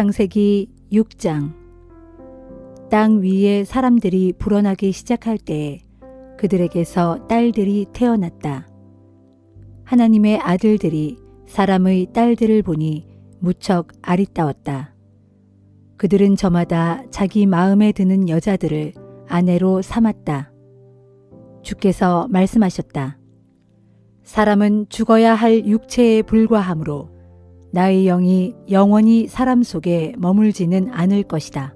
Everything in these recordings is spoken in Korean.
창세기 6장 땅 위에 사람들이 불어나기 시작할 때에 그들에게서 딸들이 태어났다. 하나님의 아들들이 사람의 딸들을 보니 무척 아리따웠다. 그들은 저마다 자기 마음에 드는 여자들을 아내로 삼았다. 주께서 말씀하셨다. 사람은 죽어야 할 육체에 불과하므로 나의 영이 영원히 사람 속에 머물지는 않을 것이다.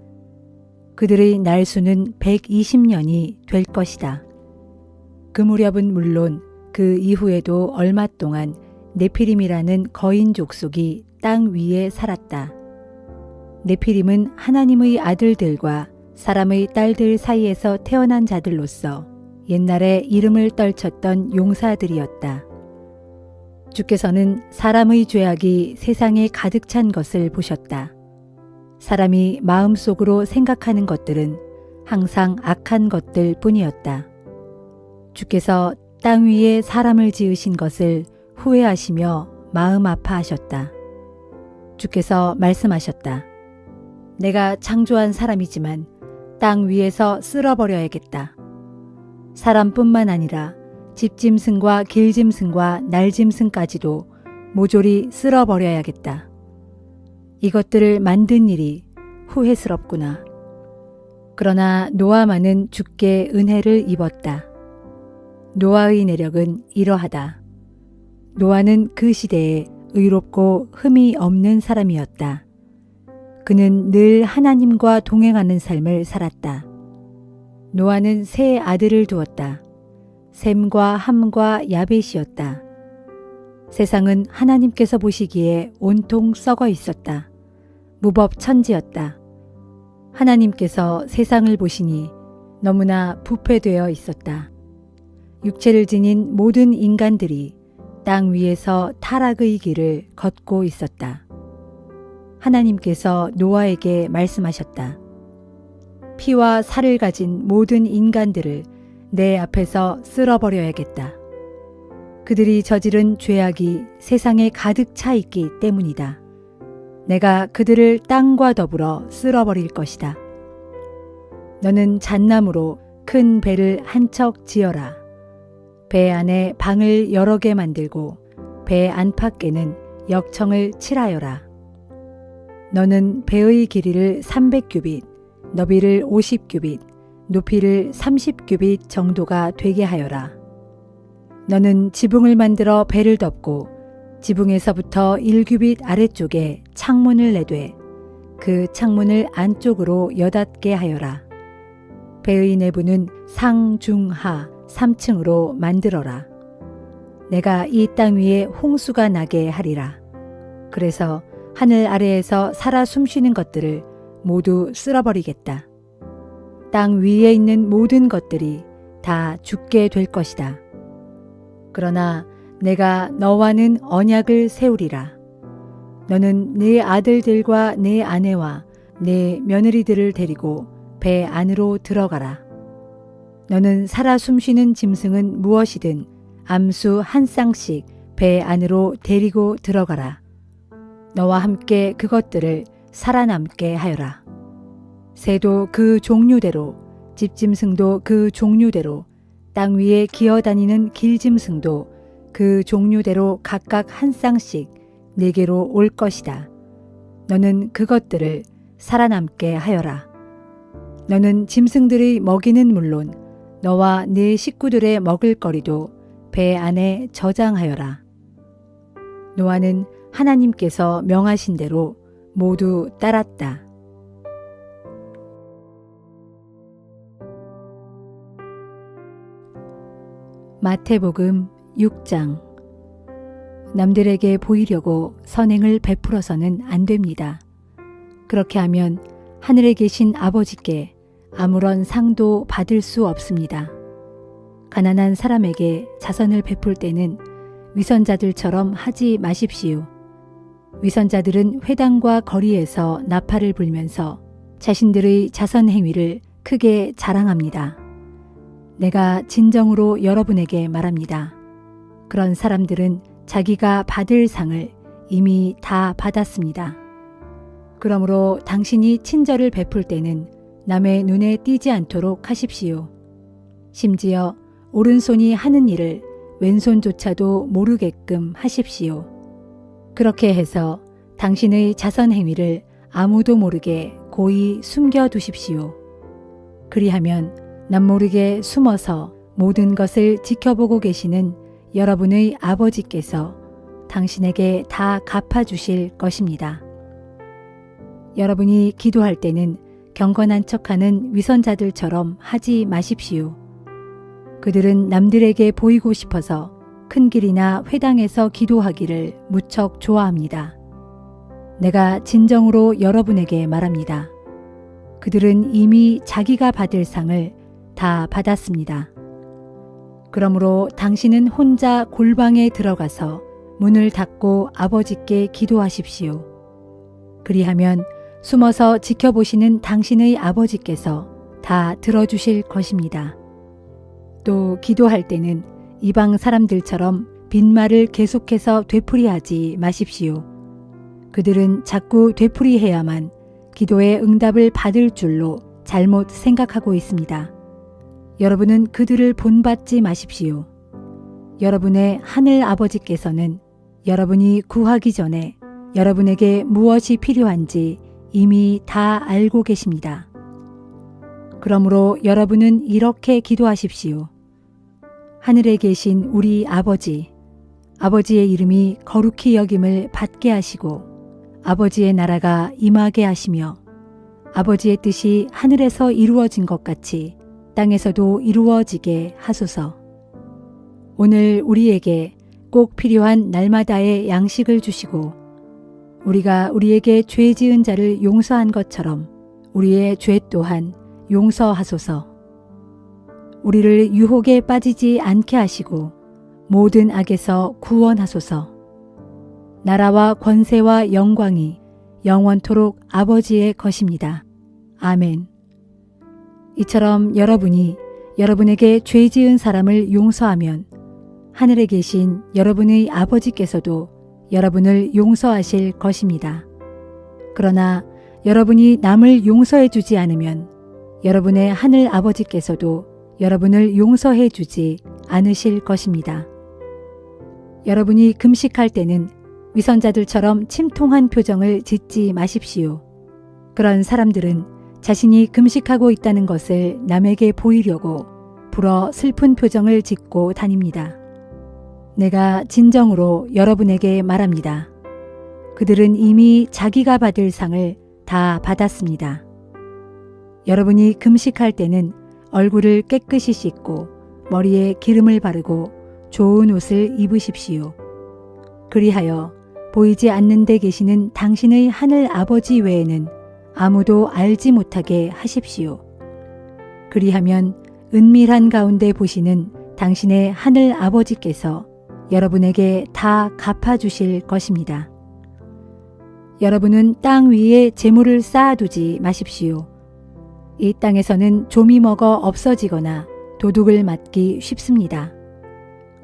그들의 날수는 120년이 될 것이다. 그 무렵은 물론 그 이후에도 얼마 동안 네피림이라는 거인 족속이 땅 위에 살았다. 네피림은 하나님의 아들들과 사람의 딸들 사이에서 태어난 자들로서 옛날에 이름을 떨쳤던 용사들이었다. 주께서는 사람의 죄악이 세상에 가득 찬 것을 보셨다. 사람이 마음속으로 생각하는 것들은 항상 악한 것들 뿐이었다. 주께서 땅 위에 사람을 지으신 것을 후회하시며 마음 아파하셨다. 주께서 말씀하셨다. 내가 창조한 사람이지만 땅 위에서 쓸어버려야겠다. 사람뿐만 아니라 집짐승과 길짐승과 날짐승까지도 모조리 쓸어버려야겠다. 이것들을 만든 일이 후회스럽구나. 그러나 노아만은 주께 은혜를 입었다. 노아의 내력은 이러하다. 노아는 그 시대에 의롭고 흠이 없는 사람이었다. 그는 늘 하나님과 동행하는 삶을 살았다. 노아는 세 아들을 두었다. 셈과 함과 야벳이었다. 세상은 하나님께서 보시기에 온통 썩어 있었다. 무법천지였다. 하나님께서 세상을 보시니 너무나 부패되어 있었다. 육체를 지닌 모든 인간들이 땅 위에서 타락의 길을 걷고 있었다. 하나님께서 노아에게 말씀하셨다. 피와 살을 가진 모든 인간들을 내 앞에서 쓸어버려야겠다. 그들이 저지른 죄악이 세상에 가득 차 있기 때문이다. 내가 그들을 땅과 더불어 쓸어버릴 것이다. 너는 잣나무로 큰 배를 한 척 지어라. 배 안에 방을 여러 개 만들고 배 안팎에는 역청을 칠하여라. 너는 배의 길이를 300규빗, 너비를 50규빗, 높이를 30규빗 정도가 되게 하여라. 너는 지붕을 만들어 배를 덮고 지붕에서부터 1규빗 아래쪽에 창문을 내되 그 창문을 안쪽으로 여닫게 하여라. 배의 내부는 상, 중, 하 3층으로 만들어라. 내가 이 땅 위에 홍수가 나게 하리라. 그래서 하늘 아래에서 살아 숨쉬는 것들을 모두 쓸어버리겠다. 땅 위에 있는 모든 것들이 다 죽게 될 것이다. 그러나 내가 너와는 언약을 세우리라. 너는 내 아들들과 내 아내와 내 며느리들을 데리고 배 안으로 들어가라. 너는 살아 숨쉬는 짐승은 무엇이든 암수 한 쌍씩 배 안으로 데리고 들어가라. 너와 함께 그것들을 살아남게 하여라. 새도 그 종류대로, 집짐승도 그 종류대로, 땅 위에 기어다니는 길짐승도 그 종류대로 각각 한 쌍씩 내게로 올 것이다. 너는 그것들을 살아남게 하여라. 너는 짐승들의 먹이는 물론 너와 네 식구들의 먹을거리도 배 안에 저장하여라. 노아는 하나님께서 명하신 대로 모두 따랐다. 마태복음 6장 남들에게 보이려고 선행을 베풀어서는 안 됩니다. 그렇게 하면 하늘에 계신 아버지께 아무런 상도 받을 수 없습니다. 가난한 사람에게 자선을 베풀 때는 위선자들처럼 하지 마십시오. 위선자들은 회당과 거리에서 나팔을 불면서 자신들의 자선 행위를 크게 자랑합니다. 내가 진정으로 여러분에게 말합니다. 그런 사람들은 자기가 받을 상을 이미 다 받았습니다. 그러므로 당신이 친절을 베풀 때는 남의 눈에 띄지 않도록 하십시오. 심지어 오른손이 하는 일을 왼손조차도 모르게끔 하십시오. 그렇게 해서 당신의 자선 행위를 아무도 모르게 고이 숨겨 두십시오. 그리하면 남모르게 숨어서 모든 것을 지켜보고 계시는 여러분의 아버지께서 당신에게 다 갚아주실 것입니다. 여러분이 기도할 때는 경건한 척하는 위선자들처럼 하지 마십시오. 그들은 남들에게 보이고 싶어서 큰 길이나 회당에서 기도하기를 무척 좋아합니다. 내가 진정으로 여러분에게 말합니다. 그들은 이미 자기가 받을 상을 다 받았습니다. 그러므로 당신은 혼자 골방에 들어가서 문을 닫고 아버지께 기도하십시오. 그리하면 숨어서 지켜보시는 당신의 아버지께서 다 들어주실 것입니다. 또 기도할 때는 이방 사람들처럼 빈말을 계속해서 되풀이하지 마십시오. 그들은 자꾸 되풀이해야만 기도의 응답을 받을 줄로 잘못 생각하고 있습니다. 여러분은 그들을 본받지 마십시오. 여러분의 하늘 아버지께서는 여러분이 구하기 전에 여러분에게 무엇이 필요한지 이미 다 알고 계십니다. 그러므로 여러분은 이렇게 기도하십시오. 하늘에 계신 우리 아버지, 아버지의 이름이 거룩히 여김을 받게 하시고 아버지의 나라가 임하게 하시며 아버지의 뜻이 하늘에서 이루어진 것 같이 땅에서도 이루어지게 하소서. 오늘 우리에게 꼭 필요한 날마다의 양식을 주시고 우리가 우리에게 죄 지은 자를 용서한 것처럼 우리의 죄 또한 용서하소서. 우리를 유혹에 빠지지 않게 하시고 모든 악에서 구원하소서. 나라와 권세와 영광이 영원토록 아버지의 것입니다. 아멘. 이처럼 여러분이 여러분에게 죄 지은 사람을 용서하면 하늘에 계신 여러분의 아버지께서도 여러분을 용서하실 것입니다. 그러나 여러분이 남을 용서해 주지 않으면 여러분의 하늘 아버지께서도 여러분을 용서해 주지 않으실 것입니다. 여러분이 금식할 때는 위선자들처럼 침통한 표정을 짓지 마십시오. 그런 사람들은 자신이 금식하고 있다는 것을 남에게 보이려고 불어 슬픈 표정을 짓고 다닙니다. 내가 진정으로 여러분에게 말합니다. 그들은 이미 자기가 받을 상을 다 받았습니다. 여러분이 금식할 때는 얼굴을 깨끗이 씻고 머리에 기름을 바르고 좋은 옷을 입으십시오. 그리하여 보이지 않는 데 계시는 당신의 하늘 아버지 외에는 아무도 알지 못하게 하십시오. 그리하면 은밀한 가운데 보시는 당신의 하늘 아버지께서 여러분에게 다 갚아주실 것입니다. 여러분은 땅 위에 재물을 쌓아두지 마십시오. 이 땅에서는 좀이 먹어 없어지거나 도둑을 맞기 쉽습니다.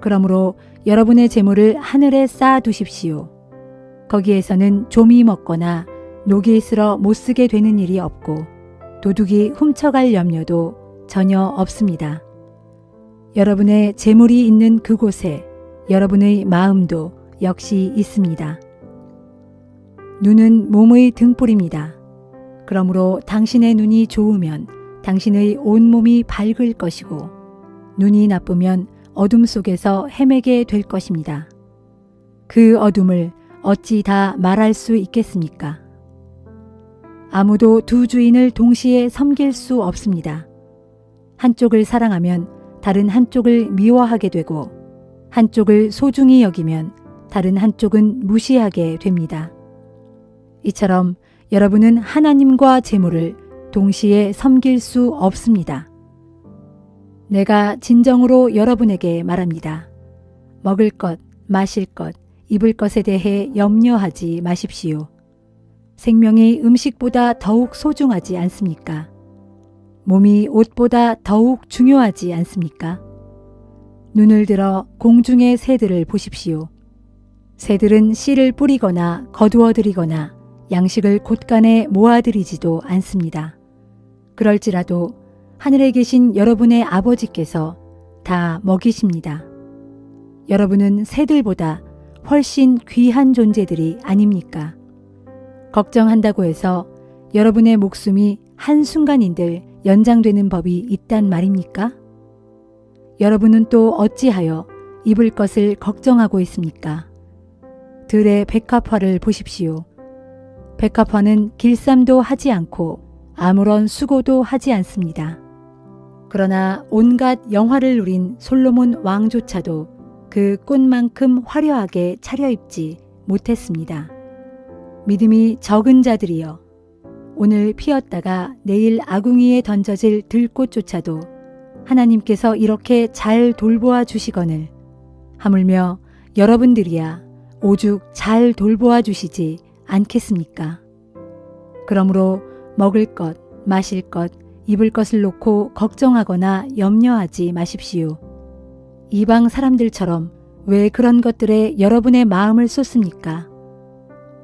그러므로 여러분의 재물을 하늘에 쌓아두십시오. 거기에서는 좀이 먹거나 녹이 슬어 못 쓰게 되는 일이 없고 도둑이 훔쳐갈 염려도 전혀 없습니다. 여러분의 재물이 있는 그곳에 여러분의 마음도 역시 있습니다. 눈은 몸의 등불입니다. 그러므로 당신의 눈이 좋으면 당신의 온 몸이 밝을 것이고 눈이 나쁘면 어둠 속에서 헤매게 될 것입니다. 그 어둠을 어찌 다 말할 수 있겠습니까? 아무도 두 주인을 동시에 섬길 수 없습니다. 한쪽을 사랑하면 다른 한쪽을 미워하게 되고 한쪽을 소중히 여기면 다른 한쪽은 무시하게 됩니다. 이처럼 여러분은 하나님과 재물을 동시에 섬길 수 없습니다. 내가 진정으로 여러분에게 말합니다. 먹을 것, 마실 것, 입을 것에 대해 염려하지 마십시오. 생명이 음식보다 더욱 소중하지 않습니까? 몸이 옷보다 더욱 중요하지 않습니까? 눈을 들어 공중의 새들을 보십시오. 새들은 씨를 뿌리거나 거두어 들이거나 양식을 곳간에 모아들이지도 않습니다. 그럴지라도 하늘에 계신 여러분의 아버지께서 다 먹이십니다. 여러분은 새들보다 훨씬 귀한 존재들이 아닙니까? 걱정한다고 해서 여러분의 목숨이 한순간인들 연장되는 법이 있단 말입니까? 여러분은 또 어찌하여 입을 것을 걱정하고 있습니까? 들의 백합화를 보십시오. 백합화는 길쌈도 하지 않고 아무런 수고도 하지 않습니다. 그러나 온갖 영화를 누린 솔로몬 왕조차도 그 꽃만큼 화려하게 차려입지 못했습니다. 믿음이 적은 자들이여 오늘 피었다가 내일 아궁이에 던져질 들꽃조차도 하나님께서 이렇게 잘 돌보아 주시거늘 하물며 여러분들이야 오죽 잘 돌보아 주시지 않겠습니까? 그러므로 먹을 것, 마실 것, 입을 것을 놓고 걱정하거나 염려하지 마십시오. 이방 사람들처럼 왜 그런 것들에 여러분의 마음을 쏟습니까?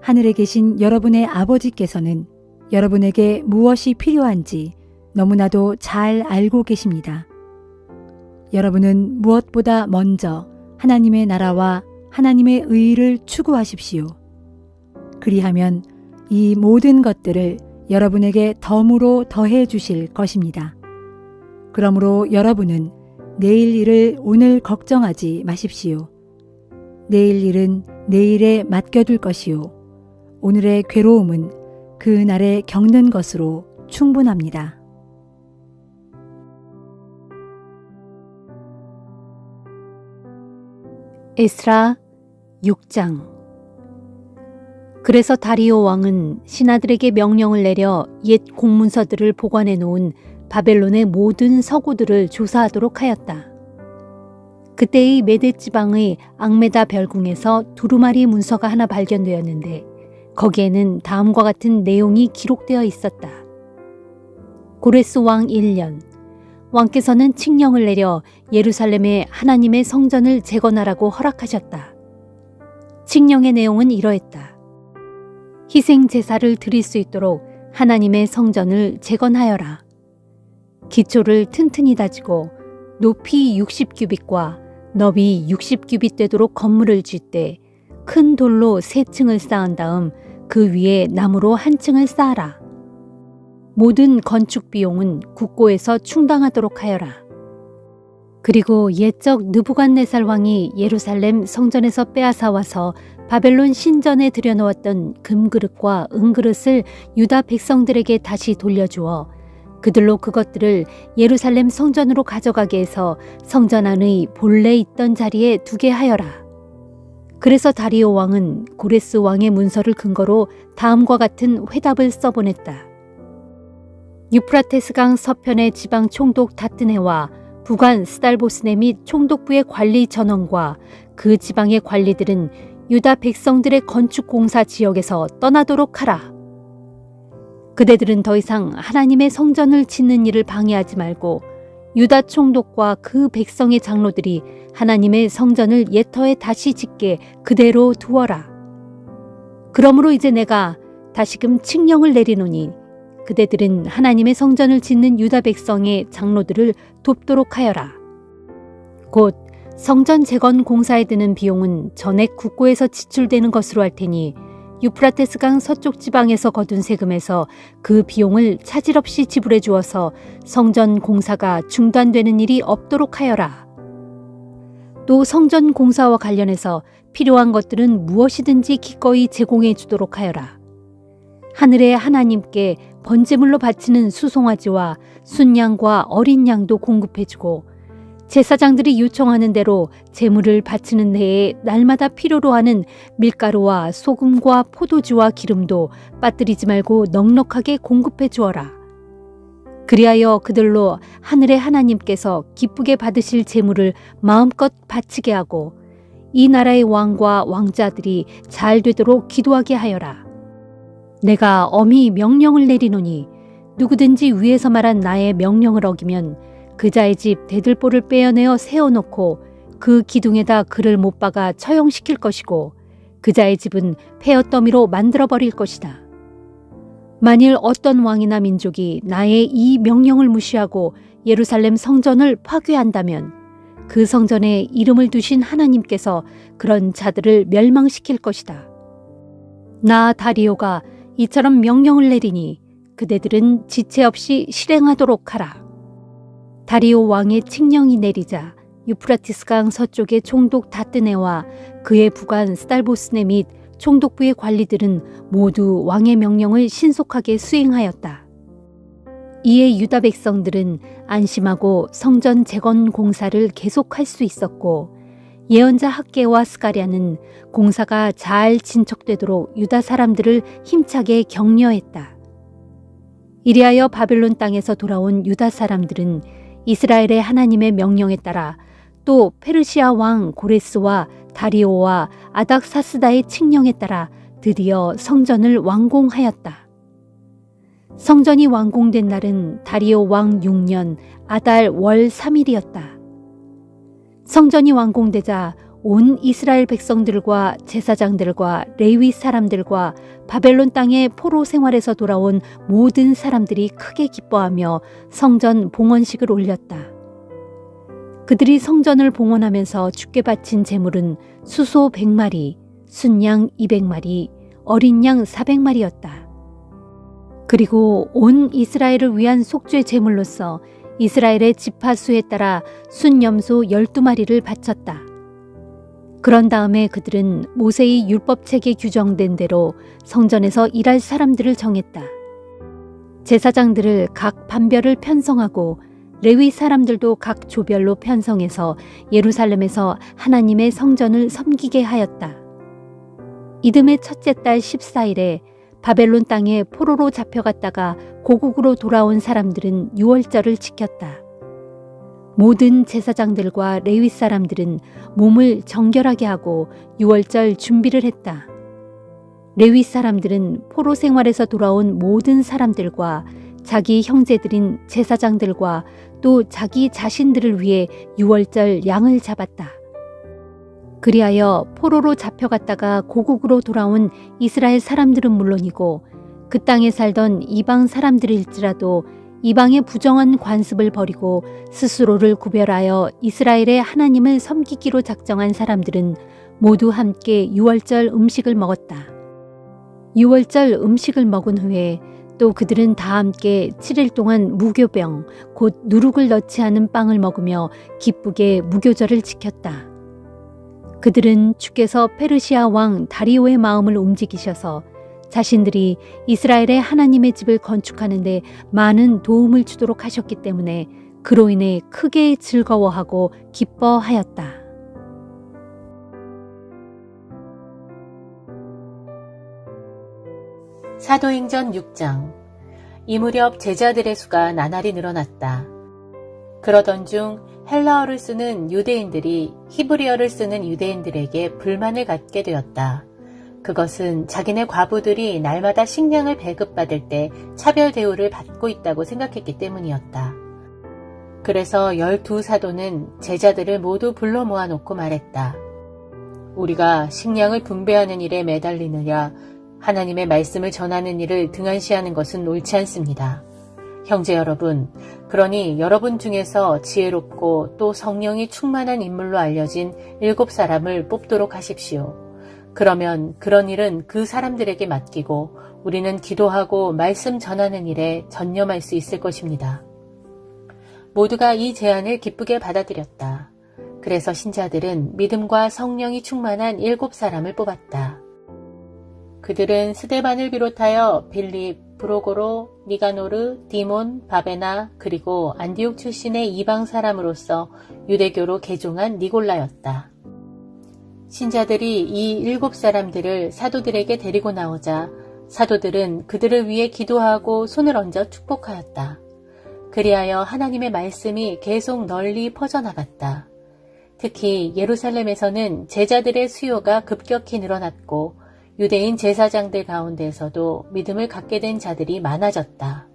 하늘에 계신 여러분의 아버지께서는 여러분에게 무엇이 필요한지 너무나도 잘 알고 계십니다. 여러분은 무엇보다 먼저 하나님의 나라와 하나님의 의를 추구하십시오. 그리하면 이 모든 것들을 여러분에게 덤으로 더해 주실 것입니다. 그러므로 여러분은 내일 일을 오늘 걱정하지 마십시오. 내일 일은 내일에 맡겨둘 것이요. 오늘의 괴로움은 그 날에 겪는 것으로 충분합니다. 에스라 6장 그래서 다리오 왕은 신하들에게 명령을 내려 옛 공문서들을 보관해 놓은 바벨론의 모든 서구들을 조사하도록 하였다. 그때의 메데 지방의 앙메다 별궁에서 두루마리 문서가 하나 발견되었는데 거기에는 다음과 같은 내용이 기록되어 있었다. 고레스 왕 1년 왕께서는 칙령을 내려 예루살렘에 하나님의 성전을 재건하라고 허락하셨다. 칙령의 내용은 이러했다. 희생 제사를 드릴 수 있도록 하나님의 성전을 재건하여라. 기초를 튼튼히 다지고 높이 60규빗과 너비 60규빗 되도록 건물을 짓되 큰 돌로 세 층을 쌓은 다음 그 위에 나무로 한 층을 쌓아라. 모든 건축 비용은 국고에서 충당하도록 하여라. 그리고 옛적 느부갓네살 왕이 예루살렘 성전에서 빼앗아 와서 바벨론 신전에 들여놓았던 금그릇과 은그릇을 유다 백성들에게 다시 돌려주어 그들로 그것들을 예루살렘 성전으로 가져가게 해서 성전 안의 본래 있던 자리에 두게 하여라. 그래서 다리오 왕은 고레스 왕의 문서를 근거로 다음과 같은 회답을 써보냈다. 유프라테스강 서편의 지방 총독 다트네와 부관 스달보스네 및 총독부의 관리 전원과 그 지방의 관리들은 유다 백성들의 건축 공사 지역에서 떠나도록 하라. 그대들은 더 이상 하나님의 성전을 짓는 일을 방해하지 말고 유다 총독과 그 백성의 장로들이 하나님의 성전을 예터에 다시 짓게 그대로 두어라. 그러므로 이제 내가 다시금 칙령을 내리노니 그대들은 하나님의 성전을 짓는 유다 백성의 장로들을 돕도록 하여라. 곧 성전 재건 공사에 드는 비용은 전액 국고에서 지출되는 것으로 할 테니 유프라테스강 서쪽 지방에서 거둔 세금에서 그 비용을 차질 없이 지불해 주어서 성전 공사가 중단되는 일이 없도록 하여라. 또 성전 공사와 관련해서 필요한 것들은 무엇이든지 기꺼이 제공해 주도록 하여라. 하늘의 하나님께 번제물로 바치는 수송아지와 순양과 어린 양도 공급해 주고 제사장들이 요청하는 대로 제물을 바치는 해에 날마다 필요로 하는 밀가루와 소금과 포도주와 기름도 빠뜨리지 말고 넉넉하게 공급해 주어라. 그리하여 그들로 하늘의 하나님께서 기쁘게 받으실 제물을 마음껏 바치게 하고 이 나라의 왕과 왕자들이 잘 되도록 기도하게 하여라. 내가 엄히 명령을 내리노니 누구든지 위에서 말한 나의 명령을 어기면 그 자의 집 대들보를 빼어내어 세워놓고 그 기둥에다 그를 못 박아 처형시킬 것이고 그 자의 집은 폐허더미로 만들어버릴 것이다. 만일 어떤 왕이나 민족이 나의 이 명령을 무시하고 예루살렘 성전을 파괴한다면 그 성전에 이름을 두신 하나님께서 그런 자들을 멸망시킬 것이다. 나 다리오가 이처럼 명령을 내리니 그대들은 지체 없이 실행하도록 하라. 다리오 왕의 칙령이 내리자 유프라티스강 서쪽의 총독 다뜨네와 그의 부관 스달보스네 및 총독부의 관리들은 모두 왕의 명령을 신속하게 수행하였다. 이에 유다 백성들은 안심하고 성전 재건 공사를 계속할 수 있었고 예언자 학계와 스가랴는 공사가 잘 진척되도록 유다 사람들을 힘차게 격려했다. 이리하여 바벨론 땅에서 돌아온 유다 사람들은 이스라엘의 하나님의 명령에 따라 또 페르시아 왕 고레스와 다리오와 아닥사스다의 칙령에 따라 드디어 성전을 완공하였다. 성전이 완공된 날은 다리오 왕 6년 아달 월 3일이었다. 성전이 완공되자 온 이스라엘 백성들과 제사장들과 레위 사람들과 바벨론 땅의 포로 생활에서 돌아온 모든 사람들이 크게 기뻐하며 성전 봉헌식을 올렸다. 그들이 성전을 봉헌하면서 죽게 바친 제물은 수소 100마리, 순양 200마리, 어린 양 400마리였다. 그리고 온 이스라엘을 위한 속죄 제물로서 이스라엘의 지파수에 따라 순염소 12마리를 바쳤다. 그런 다음에 그들은 모세의 율법책에 규정된 대로 성전에서 일할 사람들을 정했다. 제사장들을 각 반별을 편성하고 레위 사람들도 각 조별로 편성해서 예루살렘에서 하나님의 성전을 섬기게 하였다. 이듬해 첫째 달 14일에 바벨론 땅에 포로로 잡혀갔다가 고국으로 돌아온 사람들은 유월절을 지켰다. 모든 제사장들과 레위 사람들은 몸을 정결하게 하고 유월절 준비를 했다. 레위 사람들은 포로 생활에서 돌아온 모든 사람들과 자기 형제들인 제사장들과 또 자기 자신들을 위해 유월절 양을 잡았다. 그리하여 포로로 잡혀갔다가 고국으로 돌아온 이스라엘 사람들은 물론이고 그 땅에 살던 이방 사람들일지라도 이방의 부정한 관습을 버리고 스스로를 구별하여 이스라엘의 하나님을 섬기기로 작정한 사람들은 모두 함께 유월절 음식을 먹었다. 유월절 음식을 먹은 후에 또 그들은 다 함께 7일 동안 무교병, 곧 누룩을 넣지 않은 빵을 먹으며 기쁘게 무교절을 지켰다. 그들은 주께서 페르시아 왕 다리오의 마음을 움직이셔서 자신들이 이스라엘의 하나님의 집을 건축하는데 많은 도움을 주도록 하셨기 때문에 그로 인해 크게 즐거워하고 기뻐하였다. 사도행전 6장 이 무렵 제자들의 수가 나날이 늘어났다. 그러던 중 헬라어를 쓰는 유대인들이 히브리어를 쓰는 유대인들에게 불만을 갖게 되었다. 그것은 자기네 과부들이 날마다 식량을 배급받을 때 차별 대우를 받고 있다고 생각했기 때문이었다. 그래서 열두 사도는 제자들을 모두 불러 모아놓고 말했다. 우리가 식량을 분배하는 일에 매달리느냐 하나님의 말씀을 전하는 일을 등한시하는 것은 옳지 않습니다. 형제 여러분, 그러니 여러분 중에서 지혜롭고 또 성령이 충만한 인물로 알려진 일곱 사람을 뽑도록 하십시오. 그러면 그런 일은 그 사람들에게 맡기고 우리는 기도하고 말씀 전하는 일에 전념할 수 있을 것입니다. 모두가 이 제안을 기쁘게 받아들였다. 그래서 신자들은 믿음과 성령이 충만한 일곱 사람을 뽑았다. 그들은 스데반을 비롯하여 빌립, 브로고로, 니가노르, 디몬, 바베나, 그리고 안디옥 출신의 이방 사람으로서 유대교로 개종한 니골라였다. 신자들이 이 일곱 사람들을 사도들에게 데리고 나오자 사도들은 그들을 위해 기도하고 손을 얹어 축복하였다. 그리하여 하나님의 말씀이 계속 널리 퍼져나갔다. 특히 예루살렘에서는 제자들의 수요가 급격히 늘어났고 유대인 제사장들 가운데서도 믿음을 갖게 된 자들이 많아졌다.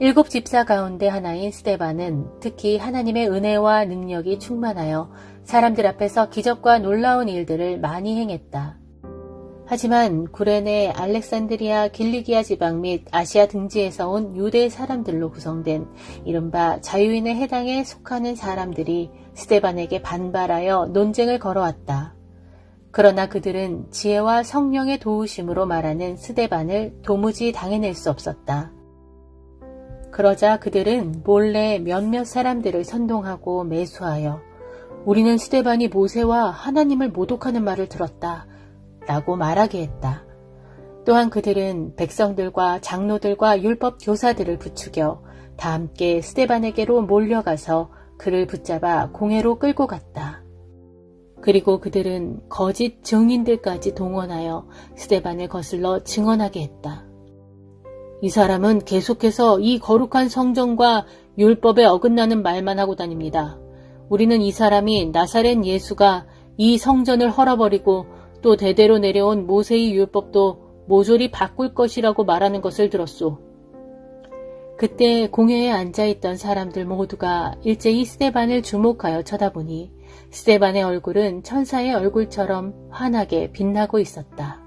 일곱 집사 가운데 하나인 스테반은 특히 하나님의 은혜와 능력이 충만하여 사람들 앞에서 기적과 놀라운 일들을 많이 행했다. 하지만 구레네 알렉산드리아 길리기아 지방 및 아시아 등지에서 온 유대 사람들로 구성된 이른바 자유인의 해당에 속하는 사람들이 스테반에게 반발하여 논쟁을 걸어왔다. 그러나 그들은 지혜와 성령의 도우심으로 말하는 스데반을 도무지 당해낼 수 없었다. 그러자 그들은 몰래 몇몇 사람들을 선동하고 매수하여 우리는 스데반이 모세와 하나님을 모독하는 말을 들었다. 라고 말하게 했다. 또한 그들은 백성들과 장로들과 율법 교사들을 부추겨 다 함께 스데반에게로 몰려가서 그를 붙잡아 공회로 끌고 갔다. 그리고 그들은 거짓 증인들까지 동원하여 스데반을 거슬러 증언하게 했다. 이 사람은 계속해서 이 거룩한 성전과 율법에 어긋나는 말만 하고 다닙니다. 우리는 이 사람이 나사렛 예수가 이 성전을 헐어버리고 또 대대로 내려온 모세의 율법도 모조리 바꿀 것이라고 말하는 것을 들었소. 그때 공회에 앉아있던 사람들 모두가 일제히 스테반을 주목하여 쳐다보니 스테반의 얼굴은 천사의 얼굴처럼 환하게 빛나고 있었다.